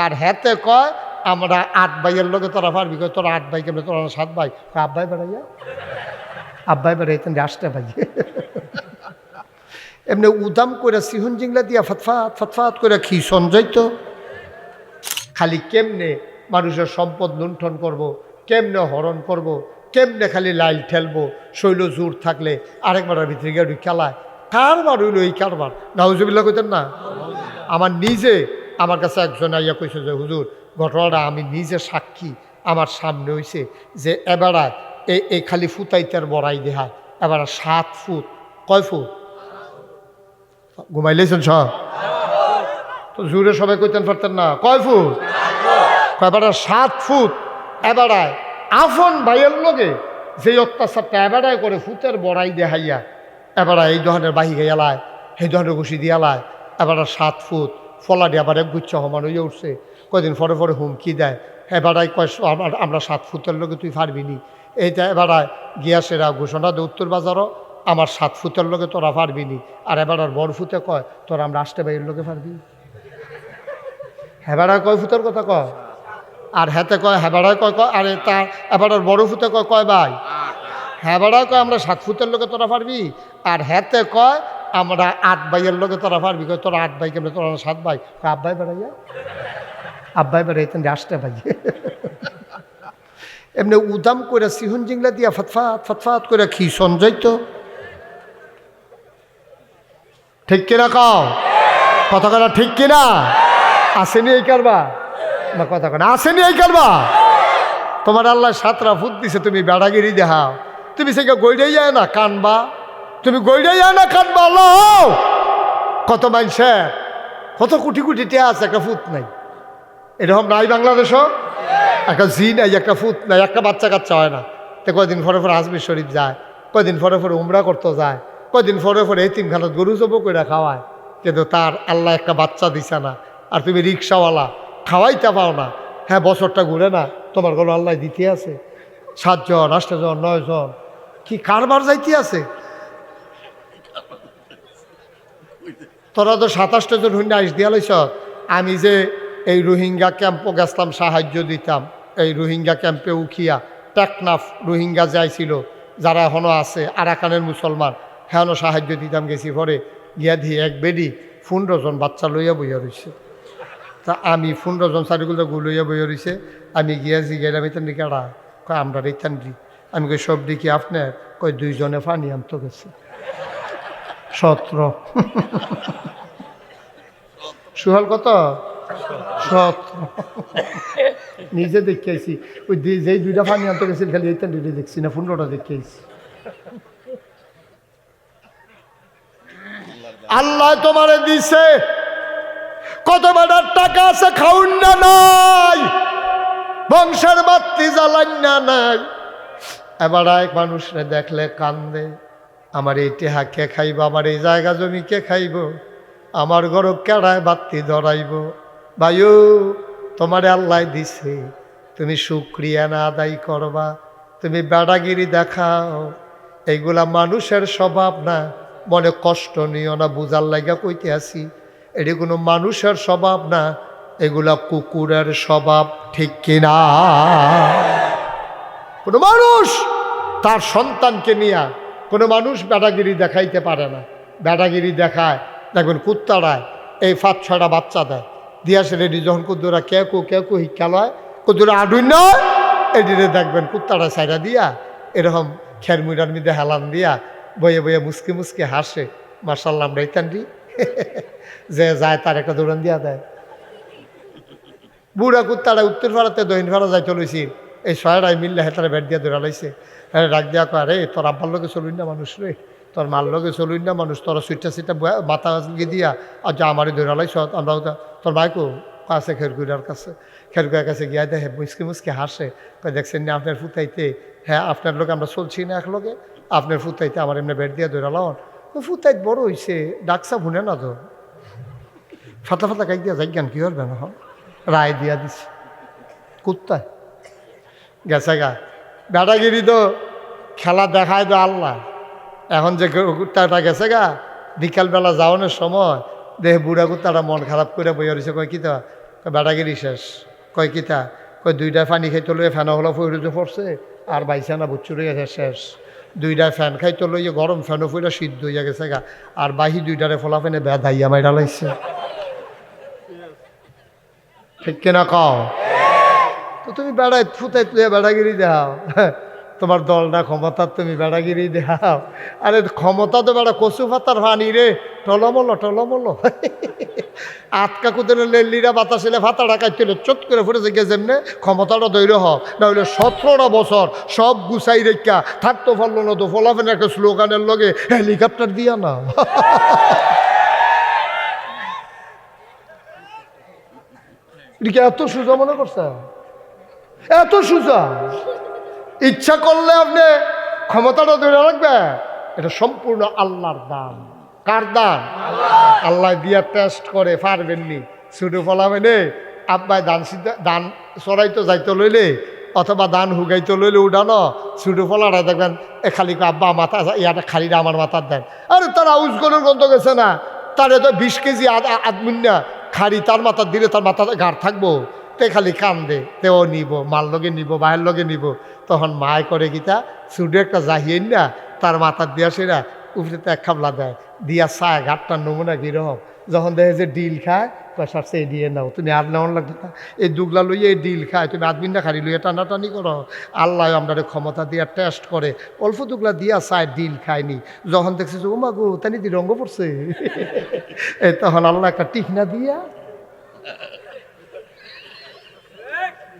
আর হেতে কয়, আমরা আট ভাইয়ের লোকে তোরা পারবি? কয়, তোরা আট ভাই কেমন তোরা সাত ভাই। আব্বাই বেড়াইয়া? আব্বাই বেড়াইতেন আসতে ভাই। এমনি উদাম করে সিহন জিংলা দিয়া ফতফাত ফতফাত করে খি সঞ্জয় তো? খালি কেমনে মানুষের সম্পদ লুণ্ঠন করব। কেমনে হরণ করব। কেমনে খালি লাইল ঠেলবো, শৈল জোর থাকলে আরেকবার ভিতরে গিয়ে খেলায়। কারবার হইল এই কারবার? নাউজুবিল্লা কইতেন না? আমার নিজে আমার কাছে একজন আইয়া কইছে যে, হুজুর, ঘটনাটা আমি নিজে সাক্ষী। আমার সামনে হইছে যে এবারায় এই এই খালি ফুতাইতের বড়াই দেহায় এবার সাত ফুট। কয় ফুট? ঘুমাইলেছেন সব? তো জুড়ে সবাই কইতেন পারতেন না। কয় ফুট? এবারে সাত ফুট। এবারায় আফন ভাইয়ের লগে যে অত্যাচারটা এবারায় করে ফুতের বড়াই দেখাইয়া, এবারা এই ধরনের বাহি গেলায় সেই ধরনের ঘুষি দিয়ালায় এবারে সাত ফুট। ফলাডি আবার এক গুচ্ছ সমান হয়ে উঠছে। কদিন পরে পরে হুমকি দেয়। এবারাই কয় আমরা সাত ফুটের লগে তুই পারবি নি। এইটা এবারায় গিয়াসেরা ঘোষণা দে উত্তর বাজারও, আমার সাত ফুটের লগে তোরা পারবি নি। আর এবার আর বড় ফুতে কয়, তোরা আমরা আসতে বাইরের লোকে পারবি। হেবাড়ায় কয় ফুতের কথা কয়? আর হেতে কয় হেবাড়ায় কয় কয়, আরে তার এবার আর বড় ফুতে কয় কয় ভাই? হেবাড়ায় কয়, আমরা সাত ফুটের লোকে তোরা পারবি? আর হেতে কয় আমরা আট ভাইয়ের লোকে তোরা পারবি? তোরা আট ভাই কেমন? তোরা সাত ভাই? আব্বাই বেড়াইয়া। আব্বাই বেড়াইতেন আসতে ভাই। এমনি উদাম করে সিহন জিংলা দিয়া ফতফাত ফতফাত করে খি সঞ্জয় তো? ঠিক কিনা কও? কথা কথা ঠিক কিনা? আসেনি এই কারবা? না, কথা কথা আসেনি এই কারবা? তোমার আল্লাহ সাতরা ফুট দিছে, তুমি বেড়াগিরি দেখাও। তুমি সেকে গইড়াই যায় না কানবা? তুমি গইড়াই যায় না কানবা আল্লাহ কত মাইনসে কত কোটি কোটি টিয়া আছে, একটা ফুট নাই। এরকম নাই বাংলাদেশও? একটা জি নাই, একটা ফুট নাই, একটা বাচ্চা কাচ্চা হয় না। তো কয়দিন পরে পরে হাজমি শরীফ যায়, কয়দিন পরে পরে উমরা করতে যায়, কয়দিন পরে পরে এই তিনখানত গরু জব করে খাওয়ায়। কিন্তু তার আল্লাহ একটা বাচ্চা দিছে না। আর তুমি রিক্সাওয়ালা, খাওয়াইতে পাও না। হ্যাঁ বছরটা ঘুরে না, তোমার কোনো আল্লাহ দিতে আছে। সাতজন আটজন নয়জন, কি কারবার যাইতে আছে? তোরা তো সাতাশটা জন হইনা আইস দিয়া লইছ। আমি যে এই রোহিঙ্গা ক্যাম্পও গেছিলাম, সাহায্য দিতাম। এই রোহিঙ্গা ক্যাম্পে উখিয়া টেকনাফ রোহিঙ্গা যাইছিল যারা এখনও আছে, আরাকানের মুসলমান হ্যাঁ সাহায্য দিতাম, গেছি পরে গিয়া দিয়ে এক বেডি পনেরো জন বাচ্চা লইয়া বইয়া রইছে। তা আমি পনেরো জন চারিগুলো গুলইয়া বইয়া রইছে। আমি গিয়া জিগাইলাম ইতান কেডা? কয় আমরা ইতান আমি কই সব দেখি আপনার? কয়, দুইজনে পানি আনতে গেছে। সতেরো। সুহাল কত? সতেরো। নিজে দেখিয়েছি ওই যেই দুইটা পানি আনতে গেছিল, খালি এইটা দুইটা দেখছি না, পনেরোটা দেখিয়েছি আল্লাহ তোমারে দিছে। কত বেটার টাকা আছে খাউন না নাই? বংশের বাত্তি জ্বালান না নাই? এবার এক মানুষরে দেখলে কান্দে। আমার এই টেহা কে খাইব? আমার এই জায়গা জমি কে খাইব? আমার ঘর কেড়ায় বাত্তি ধরাইব? ভাইও, তোমারে আল্লাহ দিছে, তুমি সুক্রিয়া না আদায় করবা, তুমি বেড়াগিরি দেখাও। এইগুলা মানুষের স্বভাব না, মনে কষ্ট নিও না, বুঝার লাগা কইতে আসি। এটি কোনো মানুষের স্বভাব না, এগুলা কুকুরের স্বভাব, ঠিক কিনা কোনো মানুষ তার সন্তানকে নিয়ে কোনো মানুষ বেড়াগিরি দেখাইতে পারে না। বেড়াগিরি দেখায়, দেখবেন কুত্তারায় এই ফাঁচ ছয়টা বাচ্চা দেয়। দিয়া রেডি যখন কুদ্দুরা কে কু কে কু শিক্ষা লয়, কুদ্দুরা আডুই নয়, এদিকে দেখবেন কুত্তারা সাইডা দিয়া, এরকম খের মুইরার মধ্যে হেলান দিয়া, বয়ে বয়ে মুসকি মুসকি হাসে মার্শাল্লাহ আমরা যে যায় তার একটা দৌড়ান দিয়া দেয়। বুড়া কুত্তারা উত্তর ভারতে, দক্ষিণ পাড়া যাই চলেছি এই ছয়টাই মিললে হেতারে ব্যাট দিয়া দৌড়া লাইছে। ডাক দিয়া কয় রে তোর আব্বার লোকে চলুন না মানুষ রে। তোর মার লোকে চলুন না মানুষ। তোর সুইটা সিটা মাথা গিয়ে দিয়া, আর যা আমারই দৌড়া লাইছ আমরা তোর ভাইকো আছে খেরকুড়ার কাছে। খেরকুড়ার কাছে গিয়া দেখে মুসকি মুসকি হাসে। দেখছেন না আপনার ফুতাইতে? হ্যাঁ আপনার লোক আমরা চলছি না এক লোকে আপনার ফুতাইতে আমার এমনি বেট দিয়া দৌড়া লাও ফুতাইত বড় হইছে ডাকসা ভুনে না তো? ফাতা ফাতা কাই দিয়া যাই জ্ঞান কি করবে না? রায় দিয়া দিছে। কুত্তায়। গেছে গা। বেটাগিরি তো খেলা দেখায় তো আল্লাহ। এখন যে কুত্তাটা গেছে গা, বিকালবেলা যাওয়ানোর সময় দেহ বুড়া কুত্তাটা মন খারাপ করে বইয়া রয়েছে কয় কি তো? কয় বেড়াগিরি শেষ। কয় কিতা কয় দুইটা পানি খাইতে লইয়া ফ্যান হলো ফৈরুজে পড়ছে, আর বাইসানা বুচ্চু গেছে শেষ। দুইটা ফ্যান খাইতে লইয়া গরম ফ্যানও ফুইরা সিদ্ধ হইয়া গেছে গা, আর বাহি দুইটারে ফলা ফেনে বেদাইয়া মাইরা লাইছে। ঠিক কিনা কও? তুমি বেড়াই ফুতাই তুই বেড়াগিরি দেখাও তোমার দলটা ক্ষমতা তুমি বেড়াগিরি দেখাও আরে ক্ষমতা তো বেড়া কচু পাতার ভানি রে। টলমল টলমল। আটকা কুদের লেল্লিরা বাতাসিলে ফাতা ডাকাইছিল চট করে ফুটেছে গে যেমনে ক্ষমতাটা দৈর্য হ না হইলে সতেরোটা বছর সব গুছাই রেখা, থাকতো পারল না তো ফলাফেন একটা স্লোগানের লগে হেলিকপ্টার দিয়া না এত সোজা মনে করছে? এত সোজা। ইচ্ছা করলে আপনি ক্ষমতাটা ধরে রাখবে এটা সম্পূর্ণ আল্লাহর দান। কার দান? আল্লাহ দিয়া টেস্ট করে পারবেননি ছুটু ফলাবেনে আব্বাই দান দান চড়াইতো যাইতে লইলে, অথবা দান হুগাইতে লইলে উঠানো ছুটু ফলাটা দেখবেন, এ খালি আব্বা, মাথা ইয়াটা খালিটা আমার মাথার দেন। আরে, তারা উজগরের গন্ধ গেছে না। তারে তো বিশ কেজি আদমিন্না খাড়ি তার মাথার দিলে তার মাথা গাঢ় থাকব। তে খালি কান্দে। তেও নিব, মার লগে নিব বায়ের লগে নিব। তখন মায় করে গীতা ছুটে একটা জাহিয়ে না তার মাথার দিয়া সেরা উপরে তো এক খাবলা দেয়। দিয়া চায় ঘাটটার নমুনা কীরকম। যখন দেখে যে ডিল খায় পয়সার সেই দিয়ে নাও, তুমি আর নেওয়ার লাগবে না এই দুগলা লইয়ে এই ডিল খায়, তুমি আদমিনটা খালি লইয়ে টানাটানি করো। আল্লাহ আমরা ক্ষমতা দিয়া টেস্ট করে। অল্প দুগলা দিয়া চায় ডিল খায়নি। যখন দেখছে যে উমা গো দি রঙ্গ পড়ছে। এই তখন আল্লাহ একটা টিকনা দিয়া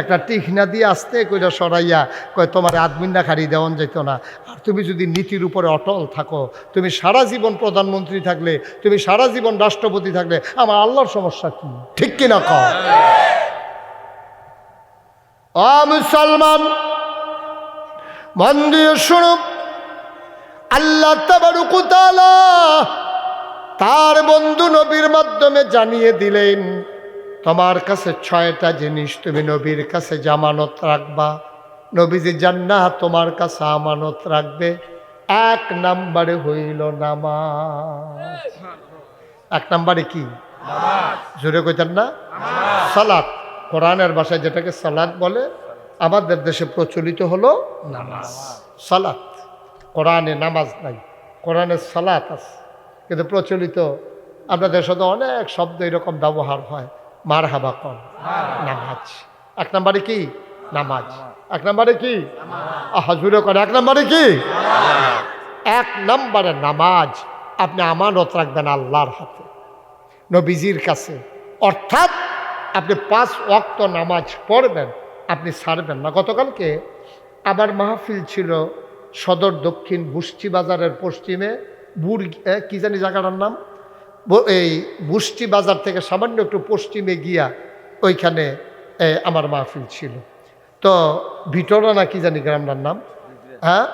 একটা টিকনা দিয়ে আসতে কইরা সরাইয়া কয়, তোমার আদমিন্না খাড়ি দেওয়ান যেত না। আর তুমি যদি নীতির উপরে অটল থাকো, তুমি সারা জীবন প্রধানমন্ত্রী থাকলে, তুমি সারা জীবন রাষ্ট্রপতি থাকলে, আমার আল্লাহর সমস্যা কি? ঠিক কিনা অ মুসলমান মন শুনুক আল্লাহ তার বন্ধু নবীর মাধ্যমে জানিয়ে দিলেন তোমার কাছে ছয়টা জিনিস তুমি নবীর কাছে জামানত রাখবা। নবীজি জান্নাত তোমার কাছে আমানত রাখবে। এক নাম্বারে হইল নামাজ। এক নাম্বারে কি? জোরে কইতেন না? সালাত। কোরআনের ভাষায় যেটাকে সালাত বলে, আমাদের দেশে প্রচলিত হলো নামাজ। সালাত। কোরআনে নামাজ নাই, কোরআনে সালাত আছে। কিন্তু প্রচলিত। আপনাদের সাথে অনেক শব্দ এরকম ব্যবহার হয়। মার হাবা নামাজ। এক নম্বরে কি? নামাজ। এক নম্বরে কি? হাজুরে করে এক নম্বরে কি? এক নম্বরে নামাজ আপনি আমানত রাখবেন আল্লাহর হাতে। নবীজির কাছে। অর্থাৎ আপনি পাঁচ ওয়াক্ত নামাজ পড়বেন, আপনি ছাড়বেন না। গতকালকে আবার মাহফিল ছিল সদর দক্ষিণ বুষ্টি বাজারের পশ্চিমে বুড় কি জানি জায়গাটার নাম? এই বুষ্টি বাজার থেকে সামান্য একটু পশ্চিমে গিয়া ওইখানে আমার মাহফিল ছিল। তো ভিটোরা না কি জানি গ্রামটার নাম? হ্যাঁ?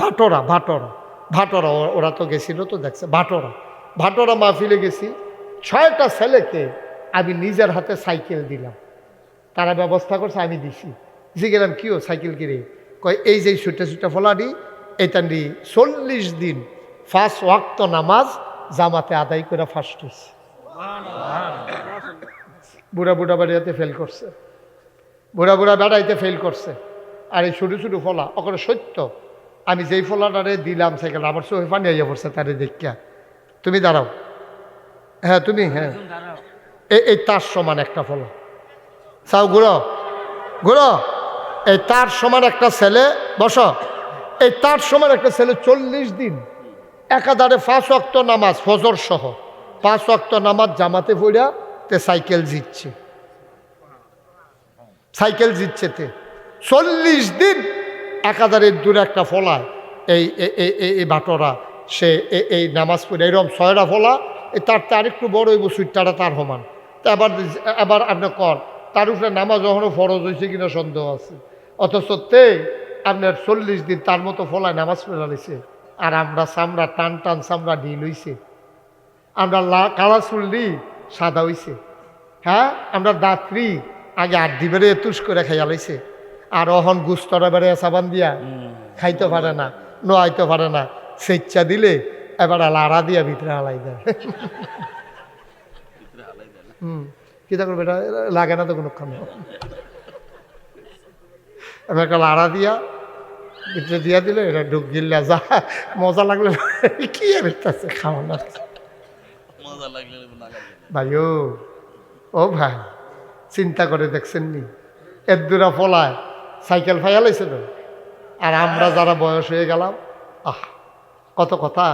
ভাটোরা ভাটোরা। ভাটোরা ওরা তো গেছিল তো দেখছে, ভাটোরা। ভাটোরা মাহফিলে গেছি। ছয়টা ছেলেকে আমি নিজের হাতে সাইকেল দিলাম। তারা ব্যবস্থা করছে, আমি দিছি। যে গেলাম কিও সাইকেল কিনে কয়, এই যে ছুটে ছুটে ফলারি এটা নি চল্লিশ দিন ফার্স্ট ওয়াক্ত নামাজ জামাতে আদায় করে ফার্স্ট হয়েছে বুড়া বুড়া বাড়িতে ফেল করছে। বুড়া বুড়া বেড়াইতে ফেল করছে। আর এই ছোটো ছোটো ফলা ওখানে সত্য। আমি যেই ফলাটারে দিলাম সাইকেল আমার চোখে পানি আইয়া পড়ছে তারে দেখিয়া। তুমি দাঁড়াও। হ্যাঁ তুমি হ্যাঁ। এই তার সমান একটা ফলা। চাও, ঘুরো। ঘুরো। এই তার সমান একটা ছেলে, বস। এই তার সমান একটা ছেলে চল্লিশ দিন একাধারে পাঁচ অক্ত নামাজ, ফজর সহ। পাঁচ অক্ত নামাজ জামাতে পড়িয়া তে সাইকেল জিতছে। সাইকেল জিতছে তে। চল্লিশ দিন একাধারে দূরে একটা ফলায় এই, এই- বাটরা সে, এই নামাজ পড়ে, এরকম ছয়টা ফলা তার তার একটু বড় এই সুইটটাটা তার সমান। তা আবার আবার আপনি কর তার উপরে নামাজ কখনো ফরজ হয়েছে কিনা সন্দেহ আছে। অথচ তে আপনার চল্লিশ দিন তার মতো ফলায় নামাজ নিছে আর আমরা চামড়া টান টান চামড়া ঢিল হইছে আমরা লা কালা চুল্লি সাদা হইছে। হ্যাঁ আমরা দাঁতরি আগে আট দিবেরে তুষ করে খাইয়া লইছে। আর অহন গুস্তরা বেড়ে সাবান দিয়া খাইতে পারে না নোয়াইতে পারে না। স্বেচ্ছা দিলে এবার লাড়া দিয়া ভিতরে হালাই দেয়। হুম কী করবে এটা? লাগে না তো কোনো খান একটা লাড়া দিয়া ভিতরে দিয়া দিলে এটা ঢুক গিল্লা যা মজা লাগলে কি আর আছে লাগছে মজা লাগলে ভাইও ও ভাই চিন্তা করে দেখছেন নি? এর দূরা ফলায় সাইকেল ফাইয়া লাইছে তো। আর আমরা যারা বয়স হয়ে গেলাম আহ কত কথা।